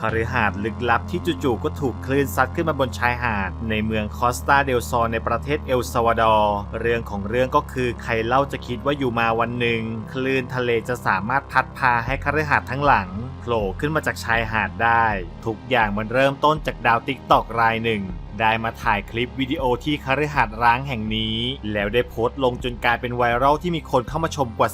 คฤหาสน์ลึกลับที่จู่ๆก็ถูกคลื่นซัดขึ้นมาบนชายหาด ในเมืองคอสตาเดลซอนในประเทศเอลซาวาดอร์เรื่องของเรื่องก็คือใครเล่าจะคิดว่าอยู่มาวันหนึ่ง คลื่นทะเลจะสามารถพัดพาให้คฤหาสน์ทั้งหลังโผล่ขึ้นมาจากชายหาดได้ ทุกอย่างมันเริ่มต้นจากดาวติ๊กตอกรายหนึ่งได้มาถ่ายคลิปวิดีโอที่คฤหาสน์ร้างแห่งนี้ แล้วได้โพสต์ลงจนกลายเป็นไวรัลที่มีคนเข้ามาชมกว่า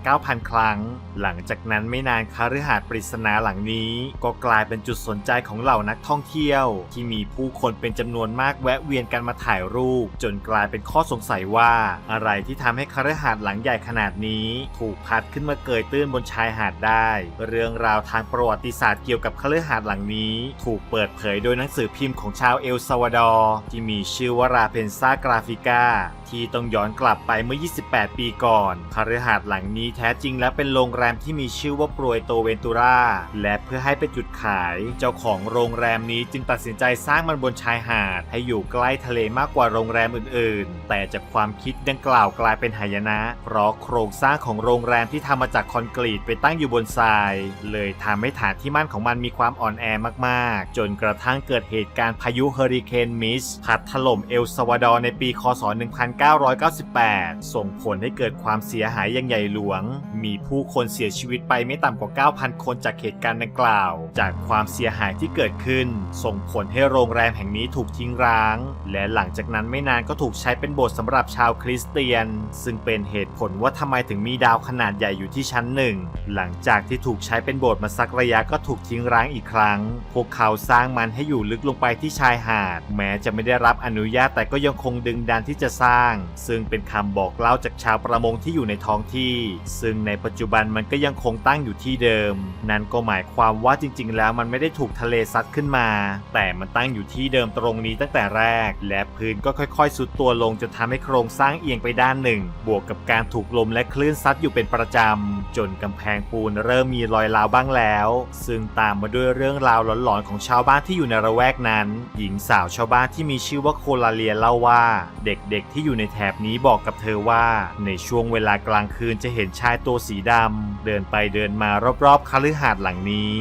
49,000 ครั้ง หลังจากนั้นไม่นานคฤหาสน์ปริศนาหลังนี้ ก็กลายเป็นจุดสนใจของเหล่านักท่องเที่ยว ที่มีผู้คนเป็นจำนวนมากแวะเวียนกันมาถ่ายรูป จนกลายเป็นข้อสงสัยว่า อะไรที่ทำให้คฤหาสน์หลังใหญ่ขนาดนี้ ถูกพัดขึ้นมาเกยตื้นบนชายหาดได้ เรื่องราวทางประวัติศาสตร์เกี่ยวกับคฤหาสน์หลังนี้ ถูกเปิดเผยโดยหนังสือพิมพ์ของชาวเอลซาวาดอร์ที่มีชื่อว่าราเพนซากราฟิก้า ที่ต้องย้อนกลับไปเมื่อ 28 ปีก่อนคฤหาสน์หลังนี้แท้จริงแล้วเป็นโรงแรมที่มีชื่อว่าปรวยโตเวนตูราและเพื่อให้เป็นจุดขาย เจ้าของโรงแรมนี้จึงตัดสินใจสร้างมันบนชายหาด ให้อยู่ใกล้ทะเลมากกว่าโรงแรมอื่น ๆ แต่จากความคิดดังกล่าวกลายเป็นหายนะ เพราะโครงสร้างของโรงแรมที่ทำมาจากคอนกรีตไปตั้งอยู่บนทราย เลยทำให้ฐานที่มั่นของมันมีความอ่อนแอมากๆ จนกระทั่งเกิดเหตุการณ์พายุเฮอริเคนมิสพัดถล่มเอลซาวาดอร์ในปี คศ 1 9 1998 ส่งผลให้เกิดความเสียหายอย่างใหญ่หลวง มีผู้คนเสียชีวิตไปไม่ต่ำกว่า 9,000 คนจากเหตุการณ์ดังกล่าว จากความเสียหายที่เกิดขึ้น ส่งผลให้โรงแรมแห่งนี้ถูกทิ้งร้าง และหลังจากนั้นไม่นานก็ถูกใช้เป็นโบสถ์สำหรับชาวคริสเตียน ซึ่งเป็นเหตุผลว่าทำไมถึงมีดาวขนาดใหญ่อยู่ที่ชั้นหนึ่งหลังจากที่ถูกใช้เป็นโบสถ์มาสักระยะก็ถูกทิ้งร้างอีกครั้ง พวกเขาสร้างมันให้อยู่ลึกลงไปที่ชายหาด แม้จะไม่ได้รับอนุญาตแต่ก็ยังคงดึงดันที่จะสร้างซึ่งเป็นคำบอกเล่าจากชาวประมงที่อยู่ในท้องที่ ซึ่งในปัจจุบันมันก็ยังคงตั้งอยู่ที่เดิม นั่นก็หมายความว่าจริง ๆ แล้วมันไม่ได้ถูกทะเลซัดขึ้นมา แต่มันตั้งอยู่ที่เดิมตรงนี้ตั้งแต่แรก และพื้นก็ค่อยๆ สุดตัวลงจนทำให้โครงสร้างเอียงไปด้านหนึ่ง บวกกับการถูกลมและคลื่นซัดอยู่เป็นประจำ จนกำแพงปูนเริ่มมีรอยร้าวบ้างแล้ว ซึ่งตามมาด้วยเรื่องราวหลอนๆของชาวบ้านที่อยู่ในระแวกนั้น หญิงสาวชาวบ้านที่มีชื่อว่าโคลาเลียเล่าว่า เด็กๆที่อยู่อยู่ในแถบนี้บอกกับเธอว่าในช่วงเวลากลางคืนจะเห็นชายตัวสีดำเดินไปเดินมารอบๆคฤหาสน์หลังนี้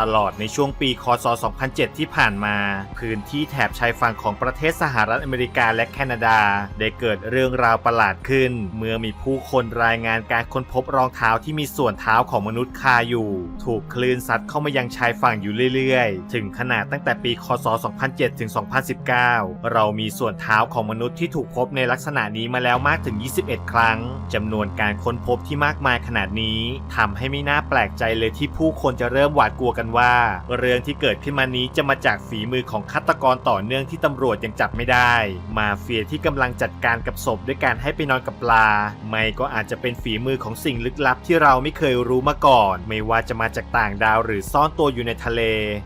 ตลอดในช่วงปีคศ 2007 ที่ผ่านมา พื้นที่แถบชายฝั่งของประเทศสหรัฐอเมริกาและแคนาดา ได้เกิดเรื่องราวประหลาดขึ้น เมื่อมีผู้คนรายงานการค้นพบรองเท้าที่มีส่วนเท้าของมนุษย์คาอยู่ ถูกคลื่นซัดเข้ามายังชายฝั่งอยู่เรื่อยๆ ถึงขนาดตั้งแต่ปีคศ 2007 ถึง 2019 เรามีส่วนเท้าของมนุษย์ที่ถูกพบในลักษณะนี้มาแล้วมากถึง 21 ครั้งจำนวนการค้นพบที่มากมายขนาดนี้ทำให้ไม่น่าแปลกใจเลยที่ผู้คนจะเริ่มหวาดกลัวกันว่า เรื่องที่เกิดขึ้นมานี้จะมาจากฝีมือของฆาตกรต่อเนื่องที่ตำรวจยังจับไม่ได้ มาเฟียที่กำลังจัดการกับศพด้วยการให้ไปนอนกับปลา ไม่ก็อาจจะเป็นฝีมือของสิ่งลึกลับที่เราไม่เคยรู้มาก่อน ไม่ว่าจะมาจากต่างดาวหรือซ่อนตัวอยู่ในทะเล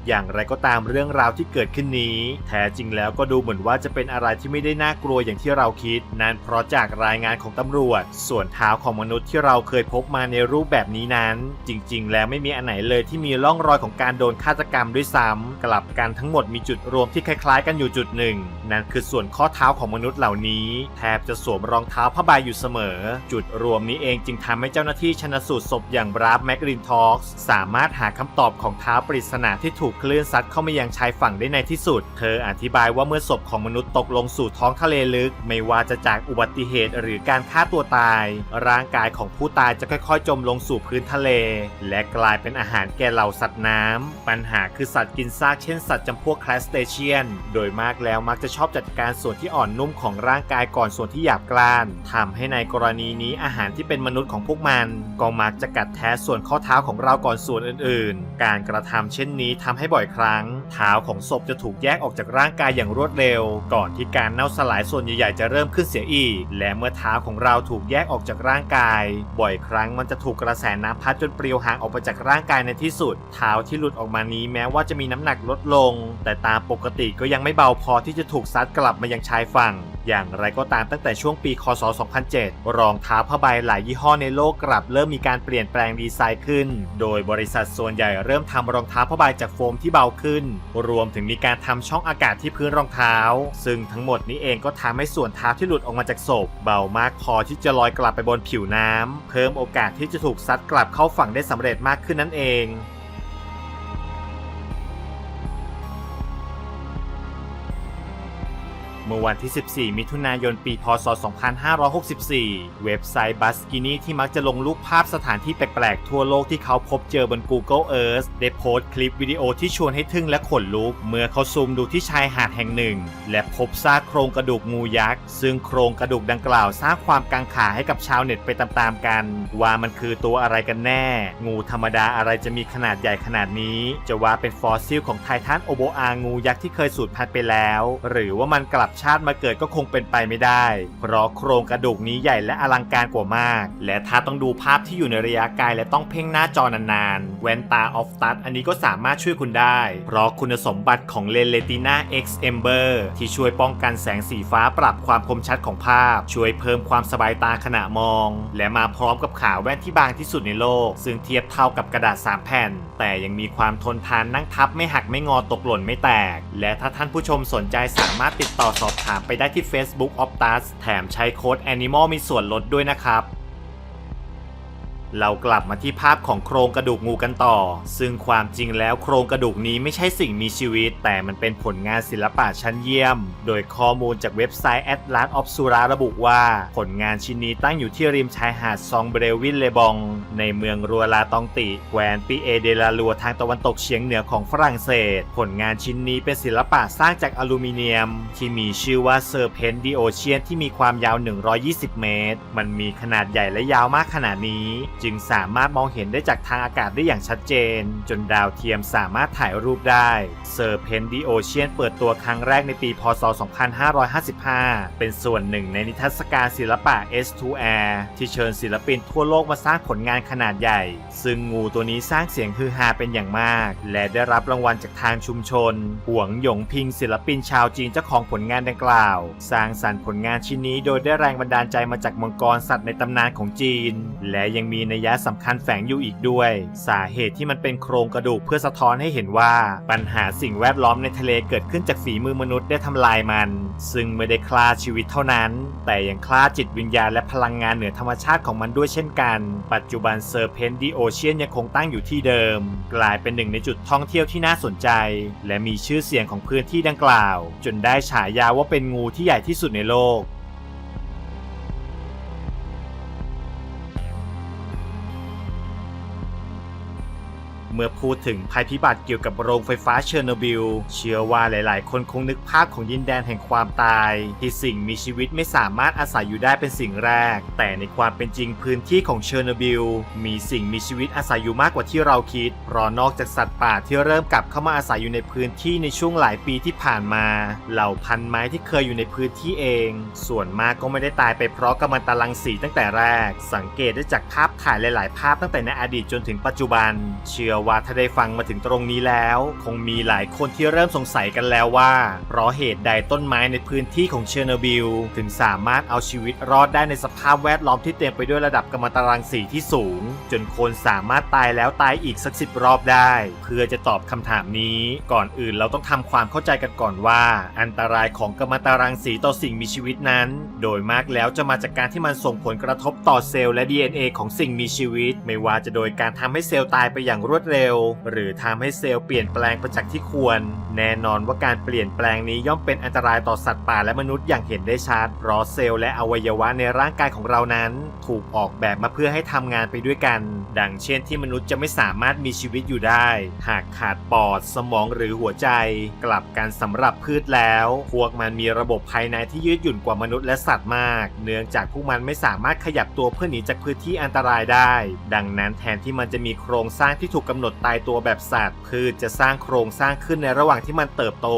อย่างไรก็ตามเรื่องราวที่เกิดขึ้นนี้ แท้จริงแล้วก็ดูเหมือนว่าจะเป็นอะไรที่ไม่ได้น่ากลัวอย่างที่เราคิด นั่นเพราะจากรายงานของตำรวจ ส่วนเท้าของมนุษย์ที่เราเคยพบมาในรูปแบบนี้นั้น จริง ๆ แล้วไม่มีอันไหนเลยที่มีร่องรอยของการโดนฆาตกรรมด้วยซ้ำกลับกันทั้งหมดมีจุดรวมที่คล้ายๆ กันอยู่จุดหนึ่ง นั่นคือส่วนข้อเท้าของมนุษย์เหล่านี้ แทบจะสวมรองเท้าผ้าใบอยู่เสมอ จุดรวมนี้เองจึงทำให้เจ้าหน้าที่ชนสูตรศพอย่างบราฟแมกรินทอกส์สามารถหาคำตอบของเท้าปริศนาที่ถูกคลื่นซัดเข้ามายังชายฝั่งได้ในที่สุด เธออธิบายว่าเมื่อศพของมนุษย์ตกลงสู่ท้องทะเลลึก ไม่ว่าจะจากอุบัติเหตุหรือการฆ่าตัวตาย ร่างกายของผู้ตายจะค่อยๆ จมลงสู่พื้นทะเล และกลายเป็นอาหารแก่เหล่าสัตว์น้ำ ปัญหาคือสัตว์กินซากเช่นสัตว์จำพวกคลาสเตเชียน โดยมากแล้วมักจะชอบจัดการส่วนที่อ่อนนุ่มของร่างกายก่อนส่วนที่หยาบกร้านทำให้ในกรณีนี้อาหารที่เป็นมนุษย์ของพวกมันก็มักจะกัดแท้ส่วนข้อเท้าของเราก่อนส่วนอื่นๆ การกระทำเช่นนี้ทำให้บ่อยครั้ง เท้าของศพจะถูกแยกออกจากร่างกายอย่างรวดเร็ว ก่อนที่การเน่าสลายส่วนใหญ่ๆจะเริ่มขึ้นเสียอีก และเมื่อเท้าของเราถูกแยกออกจากร่างกาย บ่อยครั้งมันจะถูกกระแสน้ำพัดจนปลิวห่างออกไปจากร่างกายในที่สุด เท้าที่หลุดออกมานี้แม้ว่าจะมีน้ำหนักลดลง แต่ตามปกติก็ยังไม่เบาพอที่จะถูกซัดกลับมายังชายฝั่ง อย่างไรก็ตามตั้งแต่ช่วงปีคศ 2007 รองเท้าผ้าใบหลายยี่ห้อในโลกกลับเริ่มมีการเปลี่ยนแปลงดีไซน์ขึ้น โดยบริษัทส่วนใหญ่เริ่มทำรองเท้าผ้าใบจากโฟมที่เบาขึ้น รวมถึงมีการทำช่องอากาศที่พื้นรองเท้า ซึ่งทั้งหมดนี้เองก็ทำให้ส่วนเท้าที่หลุดออกมาจากศพเบามากพอที่จะลอยกลับไปบนผิวน้ำเพิ่มโอกาสที่จะถูกซัดกลับเข้าฝั่งได้สำเร็จมากขึ้นนั่นเอง เมื่อวันที่ 14 มิถุนายน ปี พศ 2564 เว็บไซต์บัสกินีที่มักจะลงรูปภาพสถานที่แปลกๆ ทั่วโลกที่เขาพบเจอบน Google Earth ได้โพสต์คลิปวิดีโอที่ชวนให้ทึ่งและขนลุก เมื่อเขาซูมดูที่ชายหาดแห่งหนึ่ง และพบซากโครงกระดูกงูยักษ์ ซึ่งโครงกระดูกดังกล่าวสร้างความกังขาให้กับชาวเน็ตไปตามๆกัน ว่ามันคือตัวอะไรกันแน่ งูธรรมดาอะไรจะมีขนาดใหญ่ขนาดนี้ จะว่าเป็นฟอสซิลของไททันโอโบอางูยักษ์ที่เคยสูญพันธุ์ไปแล้ว หรือว่ามันกลับชาติมาเกิดก็คงเป็นไปไม่ได้ เพราะโครงกระดูกนี้ใหญ่และอลังการกว่ามาก และถ้าต้องดูภาพที่อยู่ในระยะไกลและต้องเพ่งหน้าจอนานๆ แว่นตาออฟตัดอันนี้ก็สามารถช่วยคุณได้ เพราะคุณสมบัติของเลนเลติน่า X Ember ที่ช่วยป้องกันแสงสีฟ้าปรับความคมชัดของภาพ ช่วยเพิ่มความสบายตาขณะมอง และมาพร้อมกับขาแว่นที่บางที่สุดในโลก ซึ่งเทียบเท่ากับกระดาษ 3 แผ่น แต่ยังมีความทนทานนั่งทับไม่หักไม่งอตกหล่นไม่แตก และถ้าท่านผู้ชมสนใจสามารถติดต่อสอบถามไปได้ที่ Facebook Optus แถมใช้โค้ด Animal มีส่วนลดด้วยนะครับ เรากลับมาที่ภาพของโครงกระดูกงูกันต่อ ซึ่งความจริงแล้วโครงกระดูกนี้ไม่ใช่สิ่งมีชีวิต แต่มันเป็นผลงานศิลปะชั้นเยี่ยม โดยข้อมูลจากเว็บไซต์ Atlas of Sura ระบุว่า ผลงานชิ้นนี้ตั้งอยู่ที่ริมชายหาดซองเบรวินเลบอง ในเมืองรัวลาตองติแคว้นปีเอเดลาลัวทางตะวันตกเฉียงเหนือของฝรั่งเศส ผลงานชิ้นนี้เป็นศิลปะสร้างจากอลูมิเนียม ที่มีชื่อว่าเซอร์เพนดิโอเชียนที่มีความยาว 120 เมตร มันมีขนาดใหญ่และยาวมากขนาดนี้จึงสามารถมองเห็นได้จากทางอากาศได้อย่างชัดเจน จนดาวเทียมสามารถถ่ายรูปได้เซอร์เพนดิโอเชียนเปิดตัวครั้งแรกในปี พศ 2555 เป็นส่วนหนึ่งในนิทรรศการศิลปะ S2Air ที่เชิญศิลปินทั่วโลกมาสร้างผลงานขนาดใหญ่ ซึ่งงูตัวนี้สร้างเสียงฮือฮาเป็นอย่างมาก และได้รับรางวัลจากทางชุมชน หวงหยงพิงศิลปินชาวจีนเจ้าของผลงานดังกล่าว สร้างสรรค์ผลงานชิ้นนี้โดยได้แรงบันดาลใจมาจากมังกรสัตว์ในตำนานของจีน และยังมีนัยสำคัญแฝงอยู่อีกด้วย สาเหตุที่มันเป็นโครงกระดูกเพื่อสะท้อนให้เห็นว่าปัญหาสิ่งแวดล้อมในทะเลเกิดขึ้นจากฝีมือมนุษย์ได้ทำลายมัน ซึ่งไม่ได้ฆ่าชีวิตเท่านั้น แต่ยังฆ่าจิตวิญญาณและพลังงานเหนือธรรมชาติของมันด้วยเช่นกัน ปัจจุบันเซอร์เพนดิโอเชียนยังคงตั้งอยู่ที่เดิม กลายเป็นหนึ่งในจุดท่องเที่ยวที่น่าสนใจ และมีชื่อเสียงของพื้นที่ดังกล่าว จนได้ฉายาว่าเป็นงูที่ใหญ่ที่สุดในโลก มื่อพูดถึงภัยพิบัติเกี่ยวกับโรงไฟฟ้าเชอร์โนบิล เชื่อว่าหลาย ๆ คนคงนึกภาพของยินแดนแห่งความตาย ที่สิ่งมีชีวิตไม่สามารถอาศัยอยู่ได้เป็นสิ่งแรก แต่ในความเป็นจริงพื้นที่ของเชอร์โนบิล มีสิ่งมีชีวิตอาศัยอยู่มากกว่าที่เราคิด เพราะนอกจากสัตว์ป่าที่เริ่มกลับเข้ามาอาศัยอยู่ในพื้นที่ในช่วงหลายปีที่ผ่านมา เหล่าพันไม้ที่เคยอยู่ในพื้นที่เอง ส่วนมากก็ไม่ได้ตายไปเพราะกัมมันตรังสีตั้งแต่แรก สังเกตได้จากภาพถ่ายหลาย ๆ ภาพตั้งแต่ในอดีตจนถึงปัจจุบัน เชื่อว่าถ้าได้ฟังมาถึงตรงนี้แล้ว คงมีหลายคนที่เริ่มสงสัยกันแล้วว่าเพราะเหตุใดต้นไม้ในพื้นที่ของเชอร์โนบิลถึงสามารถเอาชีวิตรอดได้ในสภาพแวดล้อมที่เต็มไปด้วยระดับกัมมันตรังสีที่สูง จนคนสามารถตายแล้วตายอีกสักสิบรอบได้ เพื่อจะตอบคำถามนี้ ก่อนอื่นเราต้องทำความเข้าใจกันก่อนว่า อันตรายของกัมมันตรังสีต่อสิ่งมีชีวิตนั้น โดยมากแล้วจะมาจากการที่มันส่งผลกระทบต่อเซลล์และ DNA ของสิ่งมีชีวิต ไม่ว่าจะโดยการทำให้เซลล์ตายไปอย่างรวดเร็วหรือทำให้เซลล์เปลี่ยนแปลงไปจากที่ควร แน่นอนว่าการเปลี่ยนแปลงนี้ย่อมเป็นอันตรายต่อสัตว์ป่าและมนุษย์อย่างเห็นได้ชัดเพราะเซลล์และอวัยวะในร่างกายของเรานั้น ถูกออกแบบมาเพื่อให้ทำงานไปด้วยกัน ดังเช่นที่มนุษย์จะไม่สามารถมีชีวิตอยู่ได้ หากขาดปอด สมองหรือหัวใจ กลับกันสำหรับพืชแล้ว พวกมันมีระบบภายในที่ยืดหยุ่นกว่ามนุษย์และสัตว์มาก เนื่องจากพวกมันไม่สามารถขยับตัวเพื่อหนีจากพื้นที่อันตรายได้ ดังนั้นแทนที่มันจะมีโครงสร้างที่ถูกกำหนดหนดตายตัวแบบสัตว์พืชจะสร้างโครงสร้างขึ้นในระหว่างที่มันเติบโต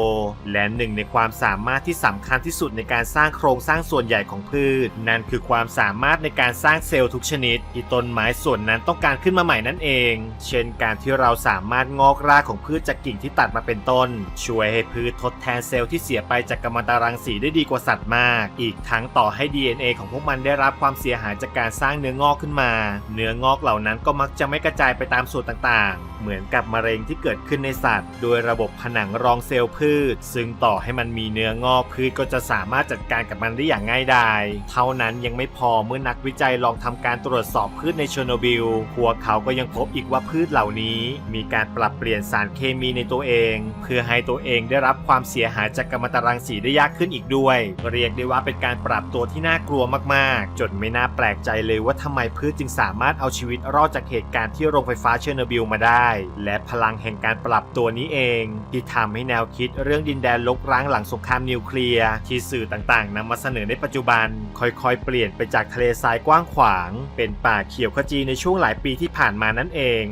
และหนึ่งในความสามารถที่สำคัญที่สุดในการสร้างโครงสร้างส่วนใหญ่ของพืช นั่นคือความสามารถในการสร้างเซลล์ทุกชนิดที่ต้นไม้ส่วนนั้นต้องการขึ้นมาใหม่นั่นเอง เช่นการที่เราสามารถงอกรากของพืชจากกิ่งที่ตัดมาเป็นต้น ช่วยให้พืชทดแทนเซลล์ที่เสียไปจากกัมมันตรังสีได้ดีกว่าสัตว์มาก อีกทั้งต่อให้ DNA ของพวกมันได้รับความเสียหายจากการสร้างเนื้องอกขึ้นมา เนื้องอกเหล่านั้นก็มักจะไม่กระจายไปตามส่วนต่างๆ เหมือนกับมะเร็งที่เกิดขึ้นในสัตว์ โดยระบบผนังรองเซลล์พืช ซึ่งต่อให้มันมีเนื้องอกพืชก็จะสามารถจัดการกับมันได้อย่างง่ายดายเท่านั้นยังไม่พอเมื่อนักวิจัยลองทำการตรวจสอบพืชในเชอร์โนบิลพวกเขาก็ยังพบอีกว่าพืชเหล่านี้ มีการปรับเปลี่ยนสารเคมีในตัวเอง เพื่อให้ตัวเองได้รับความเสียหายจากกัมมันตรังสีได้ยากขึ้นอีกด้วย เรียกได้ว่าเป็นการปรับตัวที่น่ากลัวมากๆ จนไม่น่าแปลกใจเลยว่าทำไมพืชจึงสามารถเอาชีวิตรอดจากเหตุการณ์ที่โรงไฟฟ้าเชอร์โนบิลมาได้ และพลังแห่งการปรับตัวนี้เอง ที่ทำให้แนวคิดเรื่องดินแดนลกร้างหลังสงครามนิวเคลียร์ที่สื่อต่างๆนำมาเสนอในปัจจุบัน ค่อยๆ เปลี่ยนไปจากทะเลทรายกว้างขวาง เป็นป่าเขียวขจีในช่วงหลายปีที่ผ่านมานั่นเอง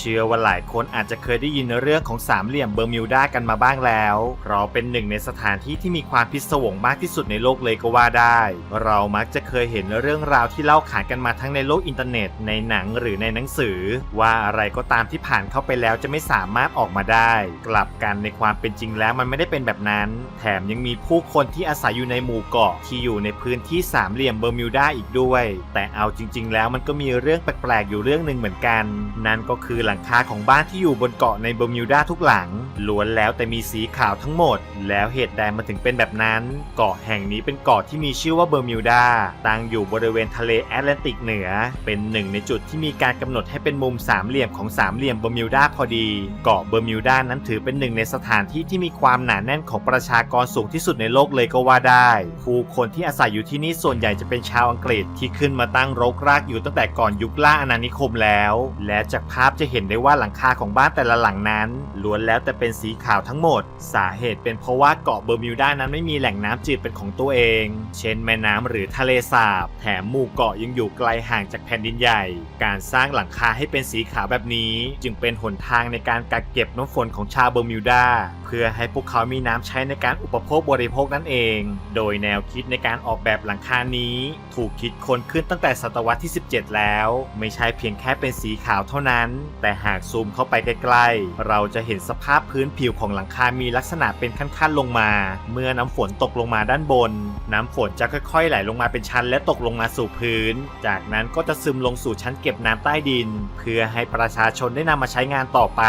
เชื่อว่าหลายคนอาจจะเคยได้ยินเรื่องของสามเหลี่ยมเบอร์มิวดากันมาบ้างแล้ว เพราะเป็นหนึ่งในสถานที่ที่มีความพิศวงมากที่สุดในโลกเลยก็ว่าได้ เรามักจะเคยเห็นเรื่องราวที่เล่าขานกันมาทั้งในโลกอินเทอร์เน็ต ในหนังหรือในหนังสือ ว่าอะไรก็ตามที่ผ่านเข้าไปแล้วจะไม่สามารถออกมาได้ กลับกันในความเป็นจริงแล้วมันไม่ได้เป็นแบบนั้น แถมยังมีผู้คนที่อาศัยอยู่ในหมู่เกาะที่อยู่ในพื้นที่สามเหลี่ยมเบอร์มิวดาอีกด้วย แต่เอาจริง ๆ แล้วมันก็มีเรื่องแปลกๆอยู่เรื่องหนึ่งเหมือนกัน นั่นก็คือหลังคาของบ้านที่อยู่บนเกาะในเบอร์มิวดาทุกหลังล้วนแล้วแต่มีสีขาวทั้งหมด แล้วเหตุใดมันถึงเป็นแบบนั้น เกาะแห่งนี้เป็นเกาะที่มีชื่อว่าเบอร์มิวดาตั้งอยู่บริเวณทะเลแอตแลนติกเหนือ เป็นหนึ่งในจุดที่มีการกำหนดให้เป็นมุมสามเหลี่ยมของสามเหลี่ยมเบอร์มิวดาพอดี เกาะเบอร์มิวดานั้นถือเป็นหนึ่งในสถานที่ที่มีความหนาแน่นของประชากรสูงที่สุดในโลกเลยก็ว่าได้ ผู้คนที่อาศัยอยู่ที่นี่ส่วนใหญ่จะเป็นชาวอังกฤษที่ขึ้นมาตั้งรกรากอยู่ตั้งแต่ก่อนยุคล่าอาณานิคมแล้ว และจากภาพจะเห็น็นได้ว่าหลังคาของบ้านแต่ละหลังนั้นล้วนแล้วแต่เป็นสีขาวทั้งหมด สาเหตุเป็นเพราะว่าเกาะเบอร์มิวดานั้นไม่มีแหล่งน้ำจืดเป็นของตัวเอง เช่นแม่น้ำหรือทะเลสาบ แถมหมู่เกาะยังอยู่ไกลห่างจากแผ่นดินใหญ่ การสร้างหลังคาให้เป็นสีขาวแบบนี้ จึงเป็นหนทางในการกักเก็บน้ำฝนของชาวเบอร์มิวดาเพื่อให้พวกเขามีน้ำใช้ในการอุปโภคบริโภคนั่นเอง โดยแนวคิดในการออกแบบหลังคานี้ ถูกคิดค้นขึ้นตั้งแต่ศตวรรษที่ 17 แล้ว ไม่ใช่เพียงแค่เป็นสีขาวเท่านั้น แต่หากซูมเข้าไปใกล้ๆ เราจะเห็นสภาพพื้นผิวของหลังคา มีลักษณะเป็นขั้นๆลงมา เมื่อน้ำฝนตกลงมาด้านบน น้ำฝนจะค่อยๆ ไหลลงมาเป็นชั้นและตกลงมาสู่พื้น จากนั้นก็จะซึมลงสู่ชั้นเก็บน้ำใต้ดิน เพื่อให้ประชาชนได้นำมาใช้งานต่อไป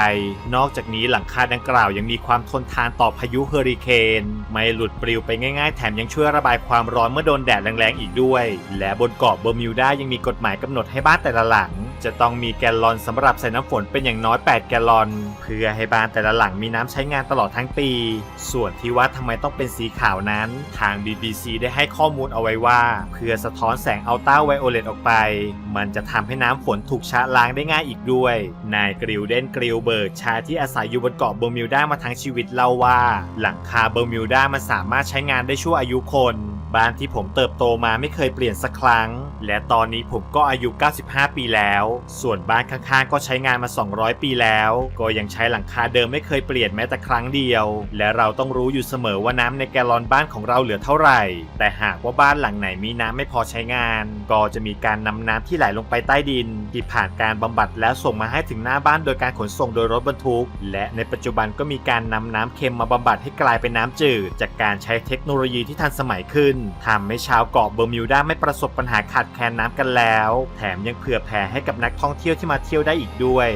นอกจากนี้หลังคาดังกล่าวยังมีความทนทานต่อพายุเฮอริเคนไม่หลุดปลิวไปง่ายๆ แถมยังช่วยระบายความร้อนเมื่อโดนแดดแรงๆอีกด้วย และบนเกาะเบอร์มิวดายังมีกฎหมายกำหนดให้บ้านแต่ละหลัง จะต้องมีแกลลอนสำหรับใส่น้ำฝนเป็นอย่างน้อย 8 แกลลอน เพื่อให้บ้านแต่ละหลังมีน้ำใช้งานตลอดทั้งปี ส่วนที่ว่าทำไมต้องเป็นสีขาวนั้น ทาง BBC ได้ให้ข้อมูลเอาไว้ว่า เพื่อสะท้อนแสงอัลตราไวโอเลตออกไป มันจะทำให้น้ำฝนถูกชะล้างได้ง่ายอีกด้วย นายกริลเดนกริลเบิร์กชายที่อาศัยอยู่บนเกาะเบอร์มิวดามาทั้งชีวิตเล่าว่า หลังคาเบอร์มิวดามันสามารถใช้งานได้ชั่วอายุคน บ้านที่ผมเติบโตมาไม่เคยเปลี่ยนสักครั้ง และตอนนี้ผมก็อายุ 95 ปีแล้ว ส่วนบ้านข้างๆ ก็ใช้งานมา 200 ปีแล้ว ก็ยังใช้หลังคาเดิมไม่เคยเปลี่ยนแม้แต่ครั้งเดียว และเราต้องรู้อยู่เสมอว่าน้ำในแกลลอนบ้านของเราเหลือเท่าไหร่ แต่หากว่าบ้านหลังไหนมีน้ำไม่พอใช้งาน ก็จะมีการนำน้ำที่ไหลลงไปใต้ดิน ที่ผ่านการบำบัดแล้วส่งมาให้ถึงหน้าบ้านโดยการขนส่งโดยรถบรรทุก และในปัจจุบันก็มีการนำน้ำเค็มมาบำบัดให้กลายเป็นน้ำจืด จากการใช้เทคโนโลยีที่ทันสมัยขึ้นทำให้ชาวเกาะเบอร์มิวดาไม่ประสบปัญหาขาดแคลนน้ำกันแล้ว แถมยังเผื่อแผ่ให้กับนักท่องเที่ยวที่มาเที่ยวได้อีกด้วย